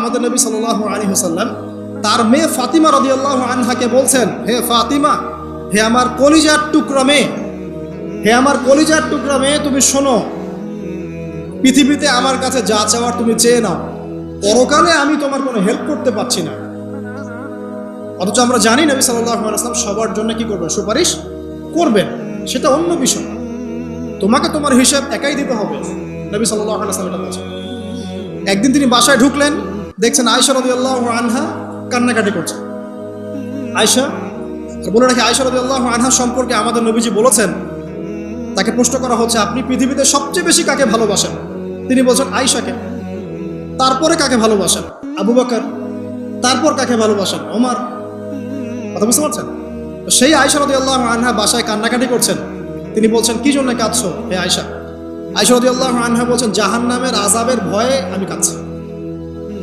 আমাদের নবী সাল্লাহ আলী হাসাল্লাম তার মেয়ে ফাতিমা রদিয়াল্লাহ আনহাকে বলছেন, হে ফাতিমা, হে আমার কলিজার টুকরা হে আমার কলিজার টুকরা তুমি শোনো, পৃথিবীতে আমার কাছে যা চাওয়ার তুমি চেয়ে নাও। পরকালে আমি তোমার কোনো হেল্প করতে পারছি না। অথচ আমরা জানি নবী সাল্লাহ সবার জন্য কি করবেন? সুপারিশ করবেন, সেটা অন্য বিষয়। তোমাকে তোমার হিসাব একাই দিতে হবে, নবী সাল্লাহ একদিন তিনি বাসায় ঢুকলেন দেখছেন আয়সা রদি আল্লাহ আনহা কান্নাকাটি করছে। আয়সা বলে রাখি আয়সা রদি আল্লাহ আনহা সম্পর্কে আমাদের নবীজি বলেছেন, তাকে প্রশ্ন করা হচ্ছে, আপনি পৃথিবীতে সবচেয়ে বেশি কাকে ভালোবাসেন? তিনি বলছেন আয়সাকে তারপরে কাকে ভালোবাসেন? আবু বকর। তারপর কাকে ভালোবাসেন? ওমর। কথা বুঝতে পারছেন? সেই আয়সা রদি আল্লাহ আনহা বাসায় কান্নাকাটি করছেন। তিনি বলছেন, কি জন্য কাঁদছো হে আয়সা আয়সা রদি আল্লাহ আনহা বলছেন জাহান নামের আজাবের ভয়ে আমি কাঁদছি।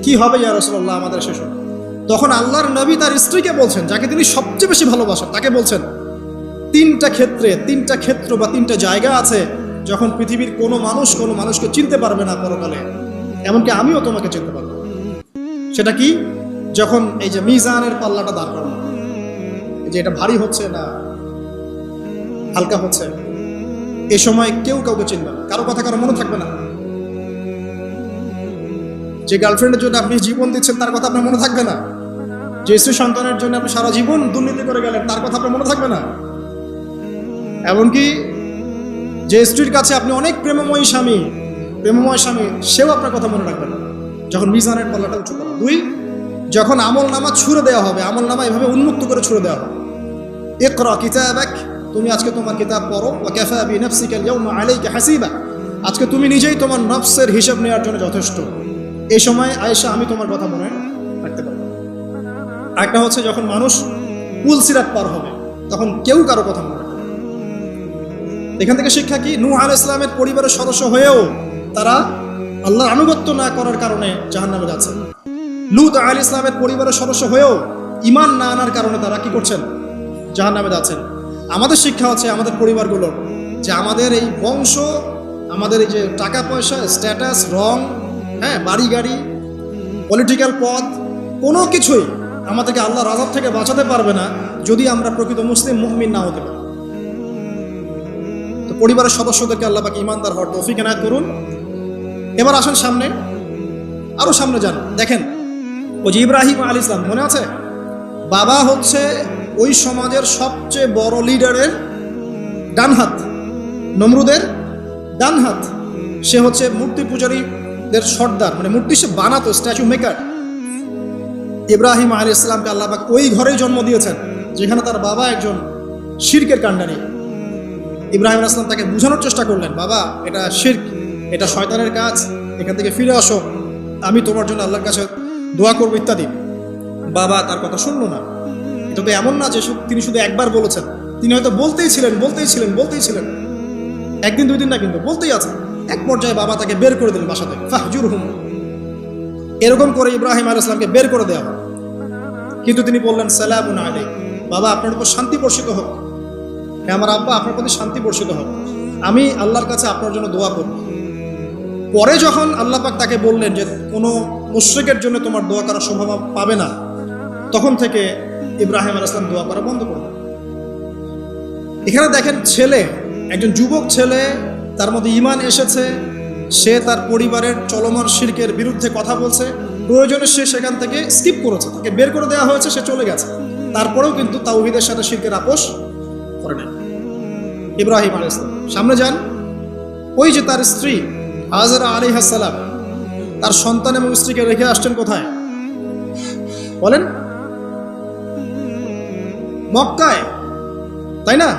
কি হবে ইয়া রসল্লাহ আমাদের শেষ? তখন আল্লাহর নবী তার স্ত্রীকে বলছেন, যাকে তিনি সবচেয়ে বেশি ভালোবাসেন, তাকে বলছেন, তিনটা ক্ষেত্রে, তিনটা ক্ষেত্র বা তিনটা জায়গা আছে যখন পৃথিবীর কোনো মানুষ কোনো মানুষকে চিনতে পারবে না পরকালে। এমনকি আমিও তোমাকে চিনতে পারব। সেটা কি? যখন এই যে মিজানের পাল্লাটা দাঁড় করানো। যে এটা ভারী হচ্ছে না হালকা হচ্ছে? এ সময় কেউ কাউকে চিনবে না। কারও কথা কারও মনে থাকবে না। যে গার্লফ্রেন্ডের জন্য আপনি জীবন দিচ্ছেন, তার কথা আপনার মনে থাকবে না। যে স্ত্রী সন্তানের জন্য আপনি সারা জীবন দুর্নীতি করে গেলেন, তার কথা আপনার মনে থাকবে না। এমনকি যে স্ত্রীর কাছে আপনি অনেক প্রেমময়ী স্বামী, প্রেমময় স্বামী, সেও আপনার কথা মনে রাখবে না। যখন মিজানের পাল্লাটা উঁচু করা, দুই, যখন আমল নামা ছুড়ে দেওয়া হবে, আমল নামা এভাবে উন্মুক্ত করে ছুড়ে দেওয়া হবে। ইকরা কিতাবাক, তুমি আজকে তোমার কিতাব পড়ো, ওয়া কাফা বিনাফসিকা আল-ইয়াওমা আলাইকা হাসিবা। আজকে তুমি নিজেই তোমার নফসের হিসাব নেওয়ার জন্য যথেষ্ট। এই সময় আয়েশা, আমি তোমার কথা মনে রাখতে পারব একটা হচ্ছে যখন মানুষ পুল সিরাত পার হবে, তখন কেউ কারও কথা মনে এখান থেকে শিক্ষা কি? নূহ আল ইসলামের পরিবারের সদস্য হয়েও তারা আল্লাহর আনুগত্য না করার কারণে জাহান্নামে যাচ্ছে। লুত আল ইসলামের পরিবারের সদস্য হয়েও ইমান না আনার কারণে তারা কি করছেন? জাহান নামে যাচ্ছেন। আমাদের শিক্ষা হচ্ছে আমাদের পরিবারগুলোর যে আমাদের এই বংশ, আমাদের এই যে টাকা পয়সা স্ট্যাটাস রং হ্যাঁ বাড়ি গাড়ি পলিটিক্যাল পদ কোনো কিছুই আমাদেরকে আল্লাহ রাজাব থেকে বাঁচাতে পারবে না যদি আমরা প্রকৃত মুসলিম মুহমিন না হতে পারি। তো পরিবারের সদস্যদেরকে আল্লাহ পাকে ইমানদার হওয়ার তৌফিক এনায়ত করুন। এবার আসেন সামনে আরও সামনে যান। দেখেন, ওই যে ইব্রাহিম আল ইসলাম মনে আছে? বাবা হচ্ছে ওই সমাজের সবচেয়ে বড় লিডারের ডান হাত, নমরুদের ডান হাত। সে হচ্ছে মূর্তি পূজারীদের সর্দার মানে মূর্তি সে বানাতো স্ট্যাচু মেকার ইব্রাহিম আলী ইসলামকে আল্লাহবাক ওই ঘরেই জন্ম দিয়েছেন, যেখানে তার বাবা একজন শিরকের কাণ্ডারি। ইব্রাহিম আলাইহিস সালাম তাকে বোঝানোর চেষ্টা করলেন, বাবা, এটা শির্ক, এটা শয়তানের কাজ, এখান থেকে ফিরে আসো, আমি তোমার জন্য আল্লাহর কাছে দোয়া করব, ইত্যাদি। বাবা তার কথা শুনলো না। এটা তো এমন না যে তিনি শুধু একবার বলেছেন। তিনি হয়তো বলতেই ছিলেন বলতেই ছিলেন বলতেই ছিলেন। একদিন, দুই দিন না কিন্তু, বলতেই আছে এক পর্যায়ে বাবা তাকে বের করে দিলেন বাসা থেকে ফাহজুর হুম এরকম করে ইব্রাহিম আল ইসলামকে বের করে দেওয়া হয় কিন্তু তিনি বললেন সালাম আলাই বাবা, আপনার উপর শান্তি বর্ষিত হোক। হ্যাঁ আমার আব্বা, আপনার প্রতি শান্তি বর্ষিত হোক। আমি আল্লাহর কাছে আপনার জন্য দোয়া করব। পরে যখন আল্লাহ পাক তাকে বললেন যে, কোনো মুশ্রিকের জন্য তোমার দোয়া করার সম্ভাবনা পাবে না, তখন থেকে ইব্রাহিম আল ইসলাম দোয়া করা বন্ধ করলেন। এখানে দেখেন ছেলে, একজন যুবক ছেলে তার মধ্যে ইমান এসেছে, সে তার পরিবারের চলমান শির্কের বিরুদ্ধে কথা বলছে, প্রয়োজনে সে সেখান থেকে স্কিপ করেছে, তাকে বের করে দেওয়া হয়েছে, সে চলে গেছে। তারপরেও কিন্তু তাওহিদের সাথে শির্কের আপোষ করে নেয় ইব্রাহিম আলী ইসলাম সামনে যান। ওই যে তার স্ত্রী, হাজারা আলী হাসালাম তার সন্তান এবং স্ত্রীকে রেখে আসছেন কোথায়? বলেন। মক্কায়, তাই না?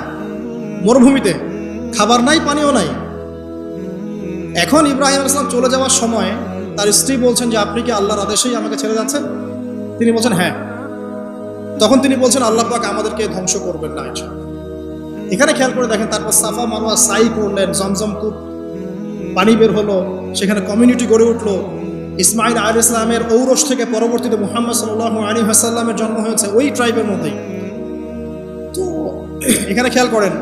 মরুভূমিতে। খাবার নাই, পানিও নাই। এখন ইব্রাহিম আলাইহিস চলে যাওয়ার সময় তার স্ত্রী বলছেন যে, আপনি কি আল্লাহর আদেশেই আমাকে ছেড়ে যাচ্ছেন? তিনি বলছেন হ্যাঁ। তখন তিনি বলছেন, আল্লাহ পাক আমাদেরকে ধ্বংস করবেন না এখানে খেয়াল করে দেখেন, তারপর সাফা মারোয়া সাই করলেন, জমজম কূপ পানি বের হলো, সেখানে কমিউনিটি গড়ে উঠল। ইসমাইল আল ইসলামের ঔরস থেকে পরবর্তীতে মুহাম্মদ সাল্লাহ আলী হাসাল্লামের জন্ম হয়েছে ওই ট্রাইবের মধ্যেই। তো এখানে খেয়াল করেন,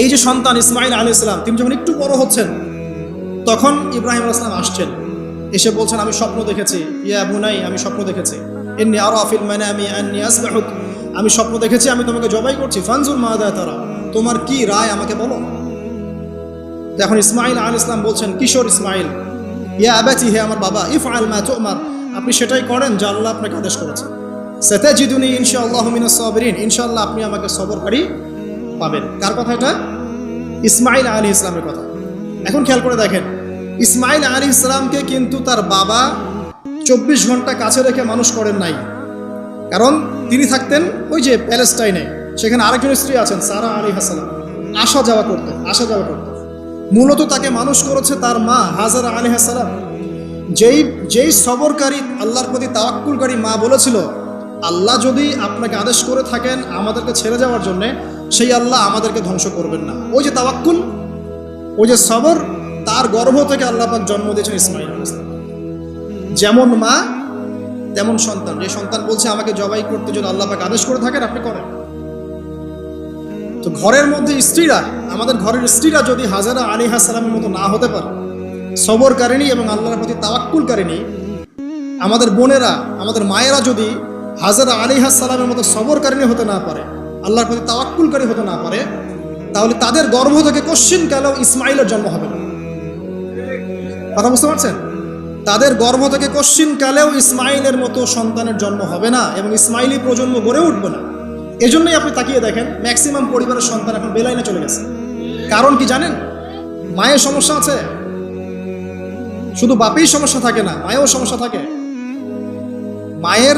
এই যে সন্তান ইসমাইল আলী ইসলাম তিনি যখন একটু বড় হচ্ছেন তখন ইব্রাহিম আল ইসলাম আসছেন। এসে বলছেন, আমি স্বপ্ন দেখেছি। ইয়া বুনাই আমি স্বপ্ন দেখেছি। এমনি আরও আফিল মানে আমি আমি স্বপ্ন দেখেছি, আমি তোমাকে জবাই করছি। ফানজুর মাহাদায় তারা, তোমার কি রায় আমাকে বলো? এখন ইসমাইল আল ইসলাম বলছেন, কিশোর ইসমাইল ইয়া আবাতি, হে আমার বাবা ইফ আল মা তোমার। আপনি সেটাই করেন যা আল্লাহ আপনাকে আদেশ করেছেন সেতাজিদুনি ইনশাআল্লাহ মিনাস সাবিরিন। ইনশাআল্লাহ আপনি আমাকে সবরকারী পাবেন। কার কথা এটা? ইসমাইল আলী ইসলামের কথা। এখন খেয়াল করে দেখেন। ইসমাইল আলী ইসলামকে কিন্তু তার বাবা চব্বিশ ঘণ্টা কাছে রেখে মানুষ করেন নাই। কারণ তিনি থাকতেন ওই যে প্যালেস্টাইনে, সেখানে আরেকজন স্ত্রী আছেন, সারা আলী হাসালাম আসা যাওয়া করতেন, আসা যাওয়া করতেন। মূলত তাকে মানুষ করেছে তার মা হাজারা আলী হাসালাম যেই যেই সবরকারী আল্লাহর প্রতি তাওয়াক্কুলকারী মা বলেছিল, আল্লাহ যদি আপনাকে আদেশ করে থাকেন আমাদেরকে ছেড়ে যাওয়ার জন্যে, সেই আল্লাহ আমাদেরকে ধ্বংস করবেন না। ওই যে তাওয়াক্কুল ওই যে সবর, তার গর্ভ থেকে আল্লাহ পাক জন্ম দিয়েছেন ইসমাইল যেমন মা, তেমন সন্তান। যে সন্তান বলছে, আমাকে জবাই করতে যদি আল্লাহ পাক আদেশ করে থাকেন, আপনি করেন। তো ঘরের মধ্যে স্ত্রীরা, আমাদের ঘরের স্ত্রীরা যদি হাজারা আলী সালামের মতো না হতে পারে, সবরকারিণী এবং আল্লাহর প্রতি তাওয়াক্কুলকারিণী, আমাদের বোনেরা, আমাদের মায়েরা যদি হাজারা আলী সালামের মতো সবরকারিণী হতে না পারে, আল্লাহর প্রতি তাওয়াক্কুলকারী হতে না পারে তাহলে তাদের গর্ভ থেকে কশ্চিন কালেও ইসমাইলের জন্ম হবে? না কথা বুঝতে পারছেন? তাদের গর্ভ থেকে কশ্চিন কালেও ইসমাইলের মতো সন্তানের জন্ম হবে না এবং ইসমাইলি প্রজন্ম গড়ে উঠবে না? এজন্যই আপনি তাকিয়ে দেখেন ম্যাক্সিমাম পরিবারের সন্তান এখন বেলাইনে চলে গেছে। কারণ কি জানেন? মায়ের সমস্যা আছে। শুধু বাপেই সমস্যা থাকে না মায়েও সমস্যা থাকে। মায়ের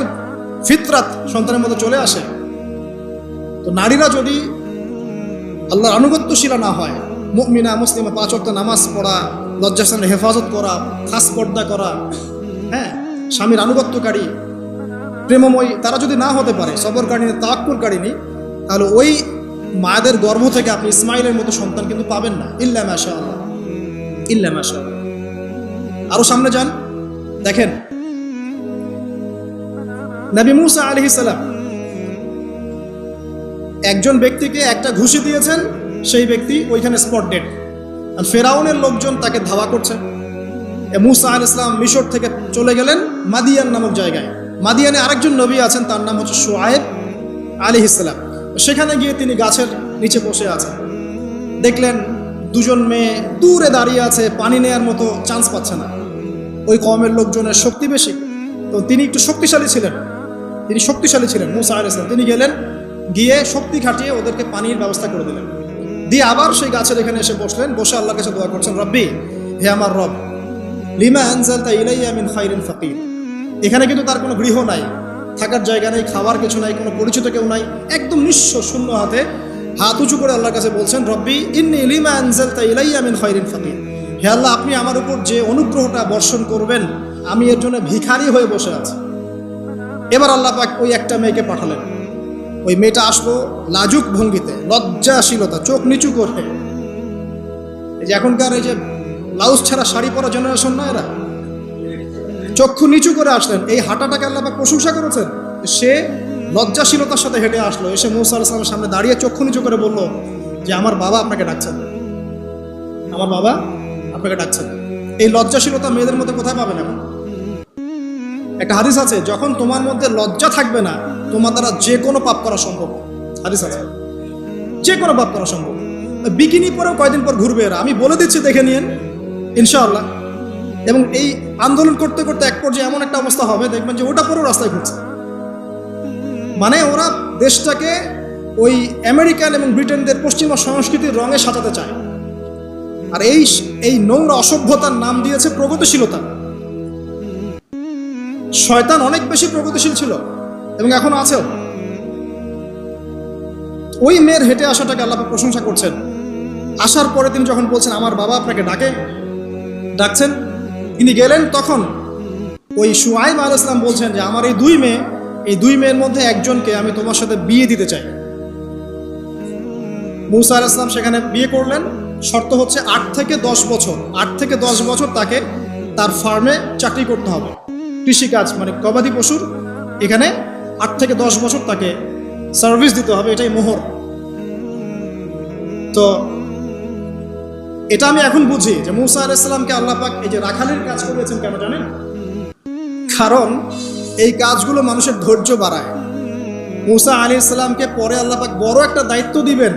ফিতরাত সন্তানের মধ্যে চলে আসে। তো নারীরা যদি আল্লাহর আনুগত্যশীলা না হয়। মুমিনা, মুসলিমা, পাঁচ ওয়াক্ত নামাজ পড়া লজ্জাস্থানের হেফাজত করা, খাস পর্দা করা হ্যাঁ স্বামীর আনুগত্যকারী, প্রেমময়ী, তারা যদি না হতে পারে সবরকারিনী তাক্কুরকারিনী তাহলে ওই মায়েদের গর্ভ থেকে আপনি ইসমাইলের মতো সন্তান কিন্তু পাবেন না। ইল্লা মাশা আল্লাহ ইল্লা মাশা আল্লাহ আরও সামনে যান। দেখেন। নবী মুসা আলহি সালাম একজন ব্যক্তিকে একটা ঘুষি দিয়েছেন, সেই ব্যক্তি ওইখানে স্পট ডেড আর ফেরাউনের লোকজন তাকে ধাওয়া করছে। মুসা আল ইসলাম মিশর থেকে চলে গেলেন মাদিয়ান নামক জায়গায়। মাদিয়ানে আরেকজন নবী আছেন, তার নাম হচ্ছে সোয়েব আলী ইসলাম সেখানে গিয়ে তিনি গাছের নিচে বসে আছেন। দেখলেন দুজন মেয়ে দূরে দাঁড়িয়ে আছে, পানি নেয়ার মতো চান্স পাচ্ছে না। ওই কমের লোকজনের শক্তি বেশি। তো তিনি একটু শক্তিশালী ছিলেন। তিনি শক্তিশালী ছিলেন, মুসা আল ইসলাম তিনি গেলেন গিয়ে শক্তি খাটিয়ে ওদেরকে পানির ব্যবস্থা করে দিলেন। দিয়ে আবার সেই গাছের এখানে এসে বসলেন, বসে আল্লাহর কাছে দোয়া করছেন, রব্বি, হে আমার রব, লিমা আনজালতা ইলাইয়া মিন খাইরিন ফাকির। এখানে কিন্তু তার কোনো গৃহ নাই, থাকার জায়গা নেই, খাওয়ার কিছু নাই, কোনো পরিচিত কেউ নাই, একদম নিঃস্ব শূন্য হাতে হাত উঁচু করে আল্লাহর কাছে বলছেন, রব্বি, ইন্নি লিমা আনজালতা ইলাইয়া মিন খাইরিন ফাকির। হে আল্লাহ, আপনি আমার উপর যে অনুগ্রহটা বর্ষণ করবেন, আমি এর জন্য ভিখারি হয়ে বসে আছি। এবার আল্লাহ পাক ওই একটা মেয়েকে পাঠালেন। ওই মেয়েটা আসলো লাজুক ভঙ্গিতে, লজ্জাশীলতা, চোখ নিচু করে। এই যে এখনকার এই যে ব্লাউজ ছাড়া শাড়ি পরা জেনারেশন না এরা? চক্ষু নিচু করে আসলেন। এই হাঁটাটাকে আল্লাহ প্রশংসা করেছেন। সে লজ্জাশীলতার সাথে হেঁটে আসলো। এসে মৌসা সামনে দাঁড়িয়ে চক্ষু নিচু করে বলল, যে আমার বাবা আপনাকে ডাকছেন আমার বাবা আপনাকে ডাকছেন এই লজ্জাশীলতা মেয়েদের মধ্যে কোথায় পাবেন এখন? একটা হাদিস আছে, যখন তোমার মধ্যে লজ্জা থাকবে না, তোমার দ্বারা যে কোনো পাপ করা সম্ভব। হাদিস আছে। যে কোনো পাপ করা সম্ভব। বিকিনি পরেও কয়দিন পর ঘুরবে এরা। আমি বলে দিচ্ছি, দেখে নিন ইনশাআল্লাহ। এবং এই আন্দোলন করতে করতে এক পর্যায়ে এমন একটা অবস্থা হবে, দেখবেন যে ওটা পরেও রাস্তায় ঘুরছে। মানে ওরা দেশটাকে ওই আমেরিকান এবং ব্রিটেনদের পশ্চিমা সংস্কৃতির রঙে সাজাতে চায়। আর এই এই নোংরা অসভ্যতার নাম দিয়েছে প্রগতিশীলতা। শয়তান অনেক বেশি প্রগতিশীল ছিল এবং এখন আছেও। ওই মেয়ের হেঁটে আসাটাকে আল্লাহ প্রশংসা করছেন। আসার পরে তিনি যখন বলছেন, আমার বাবা আপনাকে ডাকে, ডাকছেন, তিনি গেলেন তখন ওই সুয়াইব আল ইসলাম বলছেন যে, আমার এই দুই মেয়ে, এই দুই মেয়ের মধ্যে একজনকে আমি তোমার সাথে বিয়ে দিতে চাই। মুসা আল ইসলাম সেখানে বিয়ে করলেন। শর্ত হচ্ছে আট থেকে দশ বছর। আট থেকে দশ বছর তাকে তার ফার্মে চাকরি করতে হবে। কৃষিকাজ মানে গবাদি পশুর এখানে আট থেকে দশ বছর তাকে সার্ভিস দিতে হবে, এটাই মোহর। তো এটা আমি এখন বুঝি যে মুসা আলাইসাল্লামকে আল্লাহ পাক এই যে রাখালির কাজ করেছেন কেন জানেন? কারণ এই কাজগুলো মানুষের ধৈর্য বাড়ায়। মুসা আলী ইসলামকে পরে আল্লাহ পাক বড় একটা দায়িত্ব দিবেন,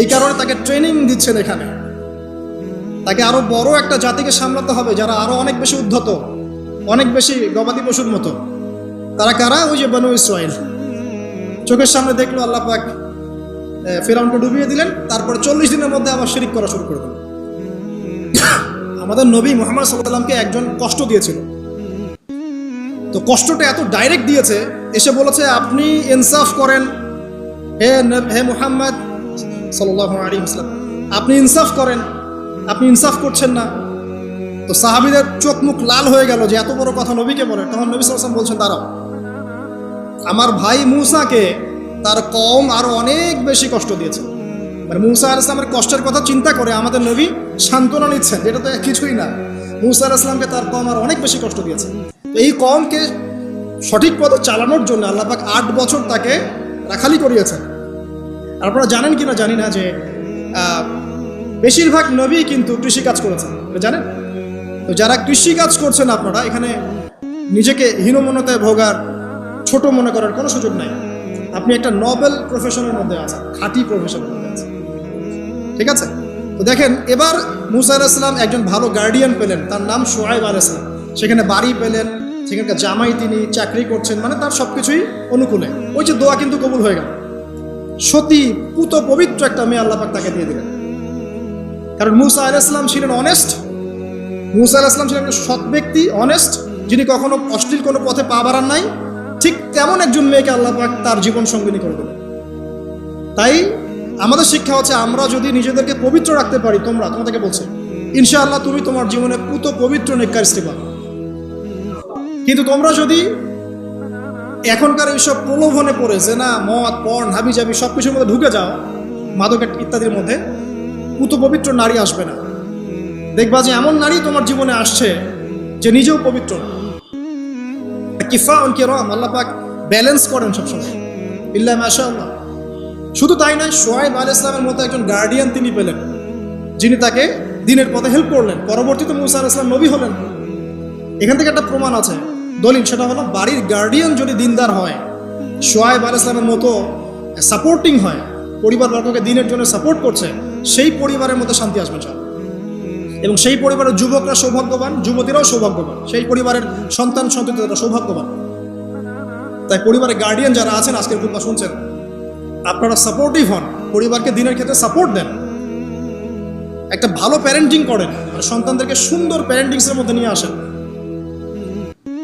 এই কারণে তাকে ট্রেনিং দিচ্ছেন এখানে। তাকে আরও বড় একটা জাতিকে সামলাতে হবে, যারা আরও অনেক বেশি উদ্ধত। অনেক বেশি গবাদি পশুর মতো। তারা কারা? ওই যে বানু ইসরায়েল চোখের সামনে দেখল আল্লাহ পাক ফেরাউনকে ডুবিয়ে দিলেন, তারপরে চল্লিশ দিনের মধ্যে আবার শিরিক করা শুরু করে দিলেন। আমাদের নবী মোহাম্মদ সাল্লামকে একজন কষ্ট দিয়েছিল। তো কষ্টটা এত ডাইরেক্ট দিয়েছে, এসে বলেছে, আপনি ইনসাফ করেন। হে হে মোহাম্মদ সাল্লাহ আলী হাসলাম আপনি ইনসাফ করেন। আপনি ইনসাফ করছেন না। তো সাহাবিদের চোখ মুখ লাল হয়ে গেল যে এত বড় কথা নবীকে বলে। তখন নবী সাল্লাম বলছেন, দাঁড়াও। আমার ভাই মুসাকে তার কম আরও অনেক বেশি কষ্ট দিয়েছে। মানে মুসা আল ইসলামের কষ্টের কথা চিন্তা করে আমাদের নবী সান্ত্বনা নিচ্ছেন, যেটা তো কিছুই না। মুসা আল ইসলামকে তার কম আর অনেক বেশি কষ্ট দিয়েছে। এই কমকে সঠিক পথে চালানোর জন্য আল্লাহ পাক আট বছর তাকে রাখালি করিয়েছেন। আপনারা জানেন কিনা জানি না যে বেশিরভাগ নবী কিন্তু কৃষিকাজ করেছেন। জানেন? তো যারা কৃষিকাজ করছেন আপনারা, এখানে নিজেকে হীনমনতায় ভোগার, ছোট মনে করার কোনো সুযোগ নাই। আপনি একটা নবেল প্রফেশনের মধ্যে আছেন, খাঁটি প্রফেশনের মধ্যে আছেন। ঠিক আছে? তো দেখেন, এবার মুসা আলাইসালাম একজন ভালো গার্ডিয়ান পেলেন, তার নাম সোহাইব আলাইসালাম সেখানে বাড়ি পেলেন, সেখানকার জামাই তিনি, চাকরি করছেন মানে তার সব কিছুই অনুকূলে। ওই যে দোয়া কিন্তু কবুল হয়ে গেল। সতী, পুত, পবিত্র একটা মেয়ে আল্লাহ পাক তাকে দিয়ে দিলেন। কারণ মুসা আলাইসালাম ছিলেন অনেস্ট মুসা আলাইসলাম ছিলেন একটা সৎ ব্যক্তি অনেস্ট যিনি কখনো অশ্লীল কোনো পথে পা বাড়ান নাই। ঠিক তেমন একজন মেয়েকে আল্লাহ পাক তার জীবন সঙ্গিনী করে দেবেন। তাই আমাদের শিক্ষা হচ্ছে, আমরা যদি নিজেদেরকে পবিত্র রাখতে পারি, তোমরা, তোমাদেরকে বলছে, ইনশাআল্লাহ তুমি তোমার জীবনে পুত পবিত্র নেককার স্ত্রী পাবে কিন্তু তোমরা যদি এখনকার এইসব প্রলোভনে পড়ে যে না মদ, পর্ন হাবি জাবি সব মধ্যে ঢুকে যাও মাদক ইত্যাদির মধ্যে, পুত পবিত্র নারী আসবে না। দেখবা যে এমন নারী তোমার জীবনে আসছে যে নিজেও পবিত্র কিফা অনকে রম আল্লাহ পাক ব্যালেন্স করেন সবসময়। ইল্লা মাশা আল্লাহ শুধু তাই নয়, সোহাইব আল ইসলামের মতো একজন গার্ডিয়ান তিনি পেলেন, যিনি তাকে দিনের পথে হেল্প করলেন। পরবর্তীতে মুসা আল ইসলাম নবী হলেন। এখান থেকে একটা প্রমাণ আছে। দলিল, সেটা হলো বাড়ির গার্ডিয়ান যদি দিনদার হয়, সোহাইব আল ইসলামের মতো সাপোর্টিং হয়, পরিবারবর্গকে দিনের জন্য সাপোর্ট করছে, সেই পরিবারের মধ্যে শান্তি আসবে চল এবং সেই পরিবারের যুবকরা সৌভাগ্যবান, যুবতীরাও সৌভাগ্যবান। সেই পরিবারের সন্তান সন্ততিরা সৌভাগ্যবান। তাই পরিবারের গার্ডিয়ান যারা আছেন, আজকের কথা শুনছেন, আপনারা সাপোর্টিভ হন। পরিবারকে দিনের ক্ষেত্রে সাপোর্ট দেন। একটা ভালো প্যারেন্টিং করেন মানে সন্তানদেরকে সুন্দর প্যারেন্টিংসের মধ্যে নিয়ে আসেন।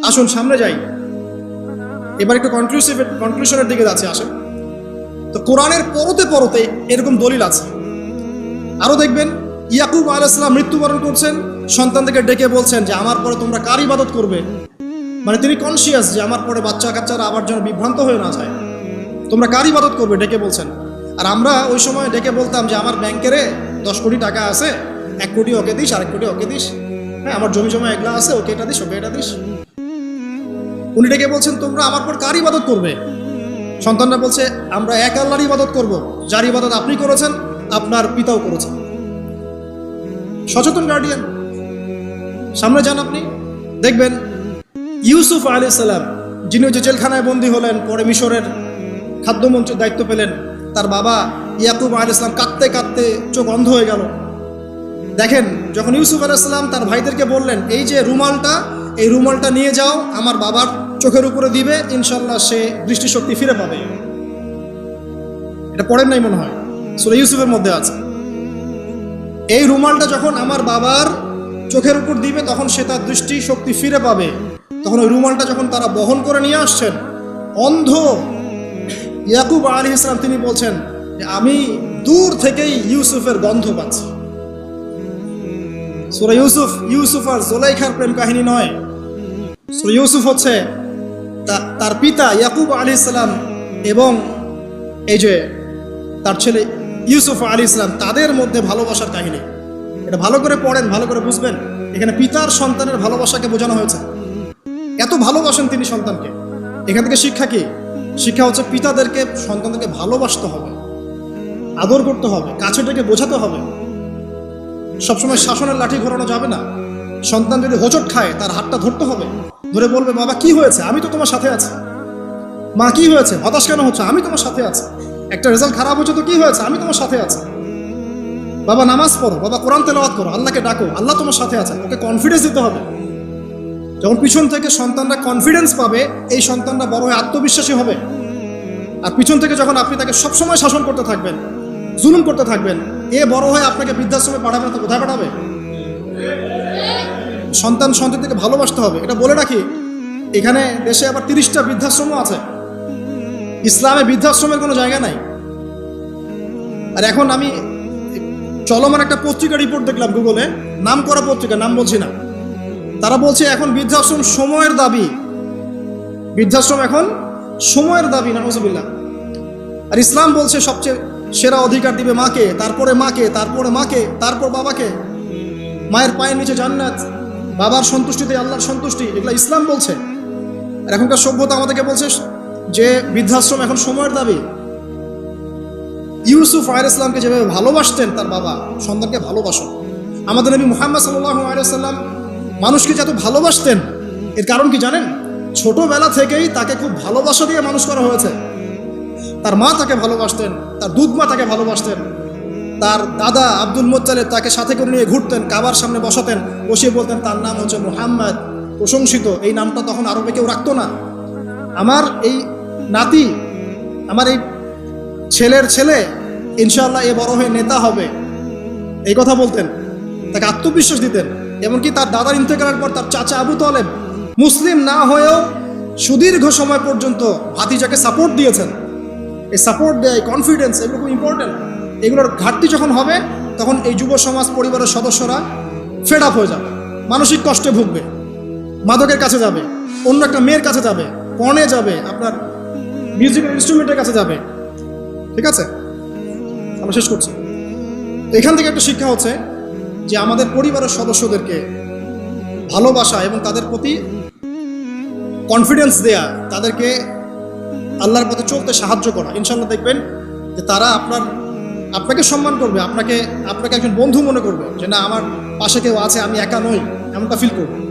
আসুন, সামনে যাই। এবার একটু কনক্লুসিভ কনক্লুশনের দিকে যাচ্ছে, আসেন। তো কোরআনের পরতে পরতে এরকম দলিল আছে। আরও দেখবেন ইয়াকুব আলাইসালাম মৃত্যুবরণ করছেন, সন্তানদেরকে ডেকে বলছেন যে, আমার পরে তোমরা কার ইবাদত করবে? মানে তিনি কনসিয়াস যে, আমার পরে বাচ্চা কাচ্চারা আবার যেন বিভ্রান্ত হয়ে না যায়। তোমরা কার ইবাদত করবে? ডেকে বলছেন। আর আমরা ওই সময় ডেকে বলতাম যে, আমার ব্যাংকেরে দশ কোটি টাকা আছে, এক কোটি ওকে দিস, আরেক কোটি ওকে দিস। হ্যাঁ আমার জমি জমা এগুলা আছে, ওকে এটা দিস, ওকে এটা দিস। উনি ডেকে বলছেন, তোমরা আমার পর কার ইবাদত করবে? সন্তানরা বলছে, আমরা এক আল্লাহর ইবাদত করব। যার ইবাদত আপনি করেছেন, আপনার পিতাও করেছেন। সচেতন গার্ডিয়ান সামনে যান আপনি। দেখবেন ইউসুফ আলী সালাম, যিনি হচ্ছে জেলখানায় বন্দী হলেন, পরে মিশরের খাদ্যমন্ত্রীর দায়িত্ব পেলেন, তার বাবা ইয়াকুব আলী ইসলাম কাঁদতে কাঁদতে চোখ অন্ধ হয়ে গেল। দেখেন, যখন ইউসুফ আলাইসাল্লাম তার ভাইদেরকে বললেন, এই যে রুমালটা, এই রুমালটা নিয়ে যাও, আমার বাবার চোখের উপরে দিবে ইনশাল্লাহ সে দৃষ্টিশক্তি ফিরে পাবে। এটা পড়েন নাই মনে হয়। সুরে ইউসুফের মধ্যে আছে। এই রুমালটা যখন আমার বাবার চোখের উপর দিবে, তখন সে তার দৃষ্টি শক্তি ফিরে পাবে। তখন ওই রুমালটা যখন তারা বহন করে নিয়ে আসছেন, অন্ধ ইয়াকুব আলী ইসলাম তিনি বলছেন যে, আমি দূর থেকেই ইউসুফের গন্ধ পাচ্ছি। সুরা ইউসুফ ইউসুফ আর জোলাইখার প্রেম কাহিনী নয়। সুরা ইউসুফ হচ্ছে তার পিতা ইয়াকুব আলী ইসলাম এবং এই যে তার ছেলে ইউসুফ আলী ইসলাম তাদের মধ্যে ভালোবাসার কাহিনী। এটা ভালো করে পড়েন, ভালো করে বুঝবেন। এখানে পিতার সন্তানের ভালোবাসাকে বোঝানো হয়েছে। এত ভালোবাসেন তিনি সন্তানকে। এখান থেকে শিক্ষা কি? শিক্ষা হচ্ছে পিতাদেরকে, সন্তানদেরকে ভালোবাসতে হবে। আদর করতে হবে, কাছে ডেকে বোঝাতে হবে। সবসময় শাসনের লাঠি ঘোরানো যাবে না। সন্তান যদি হোঁচট খায়, তার হাতটা ধরতে হবে। ধরে বলবে, বাবা, কি হয়েছে? আমি তো তোমার সাথে আছি। মা, কি হয়েছে? হতাশ কেন হচ্ছে? আমি তোমার সাথে আছি। একটা রেজাল্ট খারাপ হচ্ছে তো কি হয়েছে? আমি তোমার সাথে আছি। বাবা, নামাজ পড়ো। বাবা, কোরআন তেলাওয়াত করো। আল্লাহকে ডাকো। আল্লাহ তোমার সাথে আছে। ওকে কনফিডেন্স দিতে হবে। যখন পিছন থেকে সন্তানরা কনফিডেন্স পাবে, এই সন্তানরা বড় হয়ে আত্মবিশ্বাসী হবে। আর পিছন থেকে যখন আপনি তাকে সবসময় শাসন করতে থাকবেন, জুলুম করতে থাকবেন, এ বড় হয়ে আপনাকে বৃদ্ধাশ্রমে পাঠাবে তো কোথায় পাঠাবে? সন্তান সন্তানকে ভালোবাসতে হবে। এটা বলে রাখি, এখানে দেশে আবার তিরিশটা বৃদ্ধাশ্রমও আছে। ইসলামে বৃদ্ধাশ্রমের কোনো জায়গা নাই। আর এখন আমি চলমান একটা পত্রিকা রিপোর্ট দেখলাম গুগলে নাম করা পত্রিকা, নাম বলছি না। তারা বলছে এখন বৃদ্ধাশ্রম সময়ের দাবি। বৃদ্ধাশ্রম এখন সময়ের দাবি নাহজবিল্লা আর ইসলাম বলছে সবচেয়ে সেরা অধিকার দিবে মাকে, তারপরে মাকে তারপরে মাকে, তারপর বাবাকে। মায়ের পায়ের নিচে জান্নাত, বাবার সন্তুষ্টিতে আল্লাহর সন্তুষ্টি, এগুলো ইসলাম বলছে। আর এখনকার সভ্যতা আমাদেরকে বলছে যে বৃদ্ধাশ্রম এখন সময়ের দাবি। ইউসুফ আয়ের ইসলামকে যেভাবে ভালোবাসতেন তার বাবা, সন্তানকে ভালোবাসো। আমাদের নবী মুহাম্মদ সাল্লাহ আলাইসাল্লাম মানুষকে যত ভালোবাসতেন, এর কারণ কি জানেন? ছোটবেলা থেকেই তাকে খুব ভালোবাসা দিয়ে মানুষ করা হয়েছে। তার মা তাকে ভালোবাসতেন, তার দুধ মা তাকে ভালোবাসতেন, তার দাদা আব্দুল মোত্তালেব তাকে সাথে করে নিয়ে ঘুরতেন, কাবার সামনে বসাতেন, বসিয়ে বলতেন, তার নাম হচ্ছে মুহাম্মদ। প্রশংসিত, এই নামটা তখন আরবে কেউ রাখতো না। আমার এই নাতি, আমার এই ছেলের ছেলে ইনশাল্লাহ এ বড় হয়ে নেতা হবে। এই কথা বলতেন, তাকে আত্মবিশ্বাস দিতেন, এমনকি তার দাদার ইন্তেকালের পর তার চাচা আবু তালেব মুসলিম না হয়েও সুদীর্ঘ সময় পর্যন্ত ভাতিজাকে সাপোর্ট দিয়েছেন। এই সাপোর্ট দেয় কনফিডেন্স এগুলো খুব ইম্পর্টেন্ট এগুলোর ঘাটতি যখন হবে, তখন এই যুব সমাজ পরিবারের সদস্যরা ফেড আপ হয়ে যাবে, মানসিক কষ্টে ভুগবে, মাদকের কাছে যাবে, অন্য একটা মেয়ের কাছে যাবে পণে যাবে, আপনার মিউজিক্যাল ইনস্ট্রুমেন্টের কাছে যাবে। ঠিক আছে? আমরা শেষ করছি। এখান থেকে একটা শিক্ষা হচ্ছে যে আমাদের পরিবারের সদস্যদেরকে ভালোবাসা এবং তাদের প্রতি কনফিডেন্স দেয়া, তাদেরকে আল্লাহর পথে চলতে সাহায্য করা। ইনশাল্লাহ দেখবেন যে তারা আপনার, আপনাকে সম্মান করবে, আপনাকে আপনাকে একজন বন্ধু মনে করবে যে, না, আমার পাশে কেউ আছে, আমি একা নই। এমনটা ফিল করবে।